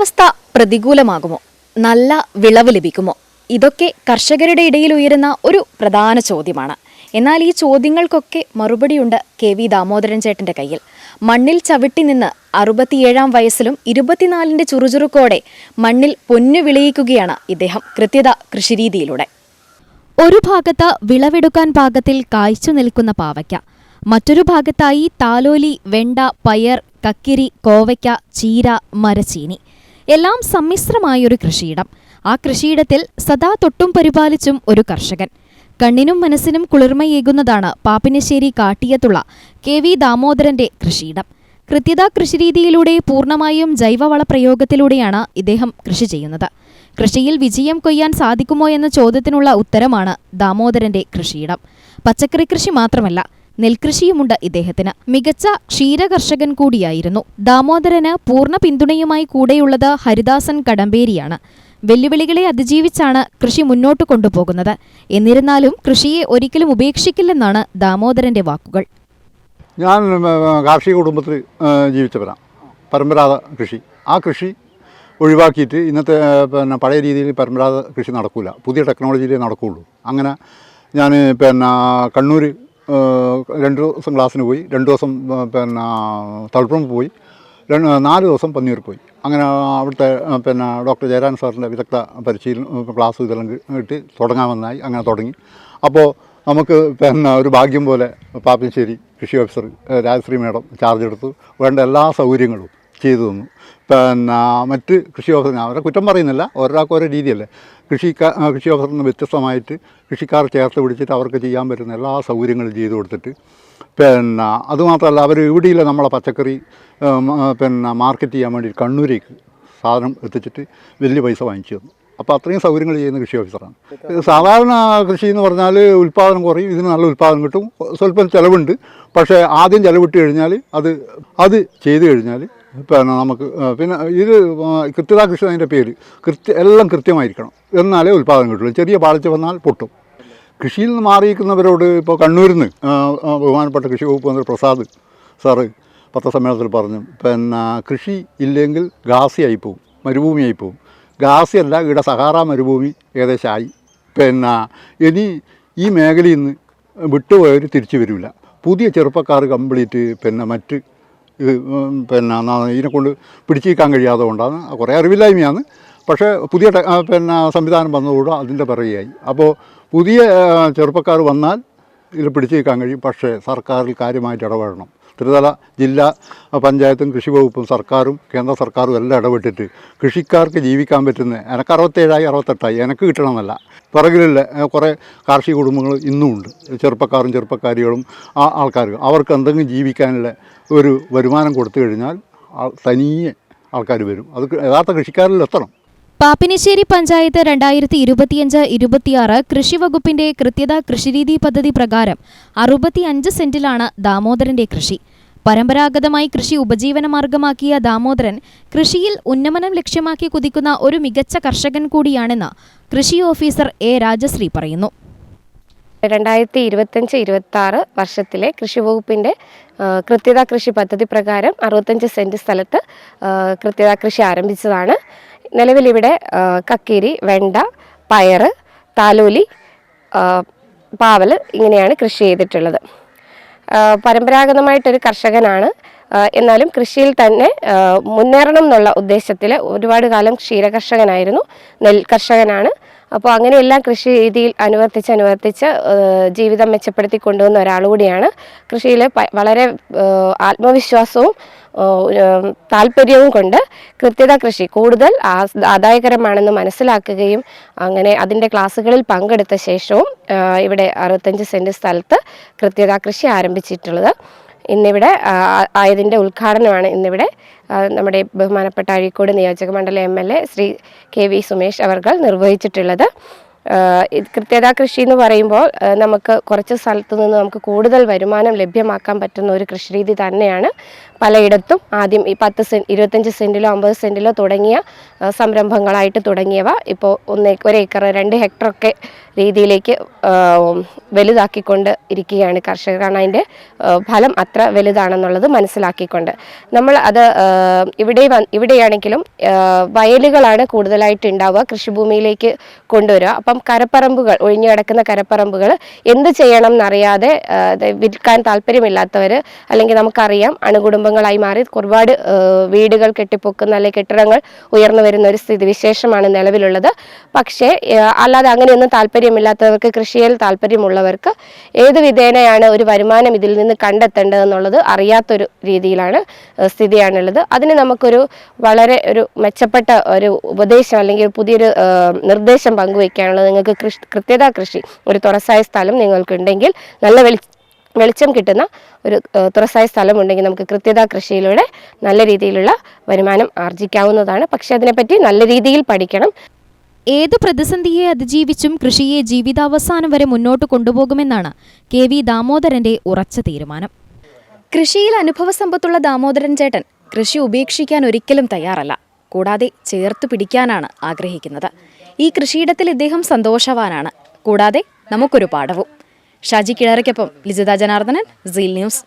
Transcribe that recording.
കാലാവസ്ഥ പ്രതികൂലമാകുമോ? നല്ല വിളവ് ലഭിക്കുമോ? ഇതൊക്കെ കർഷകരുടെ ഇടയിൽ ഉയരുന്ന ഒരു പ്രധാന ചോദ്യമാണ്. എന്നാൽ ഈ ചോദ്യങ്ങൾക്കൊക്കെ മറുപടിയുണ്ട് കെ വി ദാമോദരൻ ചേട്ടന്റെ കയ്യിൽ. മണ്ണിൽ ചവിട്ടി നിന്ന് അറുപത്തിയേഴാം വയസ്സിലും ഇരുപത്തിനാലിന്റെ ചുറുചുറുക്കോടെ മണ്ണിൽ പൊന്നു വിളയിക്കുകയാണ് ഇദ്ദേഹം കൃത്യത കൃഷിരീതിയിലൂടെ. ഒരു ഭാഗത്ത് വിളവെടുക്കാൻ പാകത്തിൽ കായ്ച്ചു നിൽക്കുന്ന പാവയ്ക്ക. മറ്റൊരു ഭാഗത്തായി താലോലി വെണ്ട പയർ കക്കിരി കോവയ്ക്ക ചീര മരച്ചീനി. എല്ലാം സമ്മിശ്രമായ ഒരു കൃഷിയിടം. ആ കൃഷിയിടത്തിൽ സദാ തൊട്ടും പരിപാലിച്ചും ഒരു കർഷകൻ. കണ്ണിനും മനസ്സിനും കുളിർമയേകുന്നതാണ് പാപ്പിനശ്ശേരി കാട്ടിയത്തുള്ള കെ വി ദാമോദരന്റെ കൃഷിയിടം. കൃത്യത കൃഷിരീതിയിലൂടെ പൂർണമായും ജൈവവള പ്രയോഗത്തിലൂടെയാണ് ഇദ്ദേഹം കൃഷി ചെയ്യുന്നത്. കൃഷിയിൽ വിജയം കൊയ്യാൻ സാധിക്കുമോ എന്ന ചോദ്യത്തിനുള്ള ഉത്തരമാണ് ദാമോദരന്റെ കൃഷിയിടം. പച്ചക്കറി കൃഷി മാത്രമല്ല നെൽകൃഷിയുമുണ്ട് ഇദ്ദേഹത്തിന്. മികച്ച ക്ഷീരകർഷകൻ കൂടിയായിരുന്നു. ദാമോദരന് പൂർണ പിന്തുണയുമായി കൂടെയുള്ളത് ഹരിദാസൻ കടമ്പേരിയാണ്. വെല്ലുവിളികളെ അതിജീവിച്ചാണ് കൃഷി മുന്നോട്ട് കൊണ്ടുപോകുന്നത്. എന്നിരുന്നാലും കൃഷിയെ ഒരിക്കലും ഉപേക്ഷിക്കില്ലെന്നാണ് ദാമോദരന്റെ വാക്കുകൾ. ഞാൻ കാർഷിക കുടുംബത്തിൽ ജീവിച്ചവരാണ് പരമ്പരാഗത കൃഷി. ആ കൃഷി ഒഴിവാക്കിയിട്ട് ഇന്നത്തെ പിന്നെ പഴയ രീതിയിൽ പരമ്പരാഗത കൃഷി നടക്കില്ല പുതിയ ടെക്നോളജിയിലേ നടക്കുകയുള്ളൂ അങ്ങനെ ഞാൻ പിന്നെ കണ്ണൂർ രണ്ട് ദിവസം ക്ലാസ്സിന് പോയി രണ്ട് ദിവസം പിന്നെ തളിപ്പുറം പോയി നാല് ദിവസം പന്നിയൂർ പോയി. അങ്ങനെ അവിടുത്തെ പിന്നെ ഡോക്ടർ ജയരാൻ സാറിന്റെ വിദഗ്ധ പരിശീലനം ക്ലാസ് ഇതെല്ലാം കിട്ടി തുടങ്ങാമെന്നായി അങ്ങനെ തുടങ്ങി. അപ്പോൾ നമുക്ക് പിന്നെ ഒരു ഭാഗ്യം പോലെ പാപ്പിശ്ശേരി കൃഷി ഓഫീസർ രാജശ്രീ മേഡം ചാർജ് എടുത്തു. വേണ്ട എല്ലാ സൗകര്യങ്ങളും ചെയ്തു തന്നു. പിന്നെ മറ്റ് കൃഷി ഓഫീസർ അവരെ കുറ്റം പറയുന്നില്ല. ഒരാൾക്ക് ഓരോ രീതിയല്ലേ. കൃഷിക്കാർ കൃഷി ഓഫീസറിൽ നിന്ന് വ്യത്യസ്തമായിട്ട് കൃഷിക്കാർ ചേർത്ത് പിടിച്ചിട്ട് അവർക്ക് ചെയ്യാൻ പറ്റുന്ന എല്ലാ സൗകര്യങ്ങളും ചെയ്തു കൊടുത്തിട്ട്. പിന്നെ അതുമാത്രമല്ല അവർ ഇവിടെയില്ല നമ്മളെ പച്ചക്കറി പിന്നെ മാർക്കറ്റ് ചെയ്യാൻ വേണ്ടി കണ്ണൂരേക്ക് സാധനം എത്തിച്ചിട്ട് വലിയ പൈസ വാങ്ങിച്ചു തന്നു. അപ്പോൾ അത്രയും സൗകര്യങ്ങൾ ചെയ്യുന്ന കൃഷി ഓഫീസറാണ്. സാധാരണ കൃഷി എന്ന് പറഞ്ഞാൽ ഉൽപ്പാദനം കുറയും. ഇതിന് നല്ല ഉൽപ്പാദനം കിട്ടും. സ്വല്പം ചിലവുണ്ട്. പക്ഷേ ആദ്യം ചിലവിട്ട് കഴിഞ്ഞാൽ അത് അത് ചെയ്തു കഴിഞ്ഞാൽ പിന്നെ നമുക്ക് പിന്നെ ഇത് കൃത്യത കൃഷി അതിന്റെ പേര്. കൃത്യ എല്ലാം കൃത്യമായിരിക്കണം. എന്നാലേ ഉൽപ്പാദനം കിട്ടുള്ളൂ. ചെറിയ പാളിച്ച വന്നാൽ പൊട്ടും. കൃഷിയിൽ നിന്ന് മാറിയിരിക്കുന്നവരോട് ഇപ്പോൾ കണ്ണൂരിൽ നിന്ന് ബഹുമാനപ്പെട്ട കൃഷി വകുപ്പ് മന്ത്രി പ്രസാദ് സാറ് പത്രസമ്മേളനത്തിൽ പറഞ്ഞു പിന്നെ കൃഷി ഇല്ലെങ്കിൽ ഗാസിയായി പോകും മരുഭൂമിയായി പോകും ഗാസിയല്ല ഇവിടെ സഹാറ മരുഭൂമി ഏകദേശം ആയി പിന്നെ ഇനി ഈ മേഖലയിൽ നിന്ന് വിട്ടുപോയവർ തിരിച്ചു വരില്ല. പുതിയ ചെറുപ്പക്കാർ കംപ്ലീറ്റ് പിന്നെ മറ്റ് ഇത് പിന്നെ ഇതിനെക്കൊണ്ട് പിടിച്ചിരിക്കാൻ കഴിയാതെ കൊണ്ടാണ്. കുറേ അറിവില്ലായ്മയാണ്. പക്ഷേ പുതിയ പിന്നെ സംവിധാനം വന്നതോടെ അതിന്റെ പിറകെയായി. അപ്പോൾ പുതിയ ചെറുപ്പക്കാർ വന്നാൽ ഇതിൽ പിടിച്ചു നിൽക്കാൻ കഴിയും. പക്ഷേ സർക്കാരിൽ കാര്യമായിട്ട് ഇടപെടണം. ത്രിതല ജില്ലാ പഞ്ചായത്തും കൃഷി വകുപ്പും സർക്കാരും കേന്ദ്ര സർക്കാരും എല്ലാം ഇടപെട്ടിട്ട് കൃഷിക്കാർക്ക് ജീവിക്കാൻ പറ്റുന്ന എനിക്ക് അറുപത്തേഴായി അറുപത്തെട്ടായി എനിക്ക് കിട്ടണമെന്നല്ല. പിറകിലുള്ള കുറേ കാർഷിക കുടുംബങ്ങൾ ഇന്നും ഉണ്ട് ചെറുപ്പക്കാരും ചെറുപ്പക്കാരികളും ആ ആൾക്കാർ അവർക്ക് എന്തെങ്കിലും ജീവിക്കാനുള്ള ഒരു വരുമാനം കൊടുത്തു കഴിഞ്ഞാൽ തനിയെ ആൾക്കാർ വരും. അത് യഥാർത്ഥ കൃഷിക്കാരിൽ എത്തണം. പാപ്പിനിശ്ശേരി പഞ്ചായത്ത് രണ്ടായിരത്തി ഇരുപത്തിയഞ്ച് ഇരുപത്തിയാറ് കൃഷി വകുപ്പിന്റെ കൃത്യത കൃഷിരീതി പദ്ധതി പ്രകാരം അറുപത്തിയഞ്ച് സെന്റിലാണ് ദാമോദരന്റെ കൃഷി. പരമ്പരാഗതമായി കൃഷി ഉപജീവന മാർഗമാക്കിയ ദാമോദരൻ കൃഷിയിൽ ഉന്നമനം ലക്ഷ്യമാക്കി കുതിക്കുന്ന ഒരു മികച്ച കർഷകൻ കൂടിയാണെന്ന് കൃഷി ഓഫീസർ എ രാജശ്രീ പറയുന്നു. രണ്ടായിരത്തി ഇരുപത്തഞ്ച് ഇരുപത്തി ആറ് വർഷത്തിലെ കൃഷി കൃത്യതാ കൃഷി പദ്ധതി പ്രകാരം അറുപത്തഞ്ച് സെന്റ് സ്ഥലത്ത് കൃത്യത കൃഷി ആരംഭിച്ചതാണ്. നിലവിലിവിടെ കക്കിരി വെണ്ട പയർ താലോലി പാവൽ ഇങ്ങനെയാണ് കൃഷി ചെയ്തിട്ടുള്ളത്. പരമ്പരാഗതമായിട്ടൊരു കർഷകനാണ്. എന്നാലും കൃഷിയിൽ തന്നെ മുന്നേറണം എന്നുള്ള ഉദ്ദേശത്തിൽ ഒരുപാട് കാലം ക്ഷീരകർഷകനായിരുന്നു നെൽ കർഷകനാണ്. അപ്പോൾ അങ്ങനെയെല്ലാം കൃഷി രീതിയിൽ അനുവർത്തിച്ച് അനുവർത്തിച്ച് ജീവിതം മെച്ചപ്പെടുത്തി കൊണ്ടുവന്ന ഒരാൾ കൂടിയാണ് കൃഷിയിൽ വളരെ ആത്മവിശ്വാസവും താല്പര്യവും കൊണ്ട് കൃത്യത കൃഷി. കൂടുതൽ ആദായകരമാണെന്ന് മനസ്സിലാക്കുകയും അങ്ങനെ അതിന്റെ ക്ലാസ്സുകളിൽ പങ്കെടുത്ത ശേഷവും ഇവിടെ അറുപത്തഞ്ച് സെന്റ് സ്ഥലത്ത് കൃത്യത കൃഷി ആരംഭിച്ചിട്ടുള്ളത്. ഇന്നിവിടെ ആയതിന്റെ ഉദ്ഘാടനമാണ് ഇന്നിവിടെ നമ്മുടെ ബഹുമാനപ്പെട്ട അഴീക്കോട് നിയോജക മണ്ഡലം M L A Shri K V Sumesh അവർകൾ നിർവഹിച്ചിട്ടുള്ളത്. കൃത്യത കൃഷി എന്ന് പറയുമ്പോൾ നമുക്ക് കുറച്ച് സ്ഥലത്ത് നിന്ന് നമുക്ക് കൂടുതൽ വരുമാനം ലഭ്യമാക്കാൻ പറ്റുന്ന ഒരു കൃഷിരീതി തന്നെയാണ്. പലയിടത്തും ആദ്യം ഈ പത്ത് സെൻ ഇരുപത്തഞ്ച് സെന്റിലോ അമ്പത് സെന്റിലോ തുടങ്ങിയ സംരംഭങ്ങളായിട്ട് തുടങ്ങിയവ ഇപ്പോൾ ഒന്ന് ഒരേക്കർ രണ്ട് ഹെക്ടറൊക്കെ രീതിയിലേക്ക് വലുതാക്കിക്കൊണ്ട് ഇരിക്കുകയാണ് കർഷകർ. കാരണം അതിന്റെ ഫലം അത്ര വലുതാണെന്നുള്ളത് മനസ്സിലാക്കിക്കൊണ്ട്. നമ്മൾ അത് ഇവിടെ ഇവിടെയാണെങ്കിലും വയലുകളാണ് കൂടുതലായിട്ട് ഉണ്ടാവുക കൃഷിഭൂമിയിലേക്ക് കൊണ്ടുവരിക. അപ്പം കരപ്പറമ്പുകൾ ഒഴിഞ്ഞു കിടക്കുന്ന കരപ്പറമ്പുകൾ എന്ത് ചെയ്യണം എന്നറിയാതെ വിൽക്കാൻ താല്പര്യമില്ലാത്തവർ അല്ലെങ്കിൽ നമുക്കറിയാം അണുകുടുംബങ്ങളായി മാറി ഒരുപാട് വീടുകൾ കെട്ടിപ്പൊക്കുന്ന അല്ലെങ്കിൽ കെട്ടിടങ്ങൾ ഉയർന്നു വരുന്ന ഒരു സ്ഥിതിവിശേഷമാണ് നിലവിലുള്ളത്. പക്ഷേ അല്ലാതെ അങ്ങനെയൊന്നും താല്പര്യമില്ലാത്തവർക്ക് കൃഷിയിൽ താല്പര്യമുള്ളവർക്ക് ഏത് വിധേനയാണ് ഒരു വരുമാനം ഇതിൽ നിന്ന് കണ്ടെത്തേണ്ടതെന്നുള്ളത് അറിയാത്തൊരു രീതിയിലാണ് സ്ഥിതിയാണുള്ളത്. അതിന് നമുക്കൊരു വളരെ ഒരു മെച്ചപ്പെട്ട ഒരു ഉപദേശം അല്ലെങ്കിൽ പുതിയൊരു നിർദ്ദേശം നിർദ്ദേശം പങ്കുവയ്ക്കാനുള്ളത് നിങ്ങൾക്ക് കൃഷി കൃത്യത കൃഷി ഒരു തുറസായ സ്ഥലം നിങ്ങൾക്കുണ്ടെങ്കിൽ നല്ല വെളി വെളിച്ചം കിട്ടുന്ന ഒരു തുറസായ സ്ഥലമുണ്ടെങ്കിൽ നമുക്ക് കൃത്യത കൃഷിയിലൂടെ നല്ല രീതിയിലുള്ള വരുമാനം ആർജിക്കാവുന്നതാണ്. പക്ഷെ അതിനെപ്പറ്റി നല്ല രീതിയിൽ പഠിക്കണം. ഏത് പ്രതിസന്ധിയെ അതിജീവിച്ചും കൃഷിയെ ജീവിതാവസാനം വരെ മുന്നോട്ട് കൊണ്ടുപോകുമെന്നാണ് കെ വി ദാമോദരന്റെ ഉറച്ച തീരുമാനം. കൃഷിയിൽ അനുഭവ സമ്പത്തുള്ള ദാമോദരൻ ചേട്ടൻ കൃഷി ഉപേക്ഷിക്കാൻ ഒരിക്കലും തയ്യാറല്ല. കൂടാതെ ചേർത്ത് പിടിക്കാനാണ് ആഗ്രഹിക്കുന്നത്. ഈ കൃഷിയിടത്തിൽ ഇദ്ദേഹം സന്തോഷവാനാണ്. കൂടാതെ നമുക്കൊരു പാഠവും. ഷാജി കിഴറയ്ക്കൊപ്പം ലിജിത ജനാർദ്ദനൻ സീൽ ന്യൂസ്.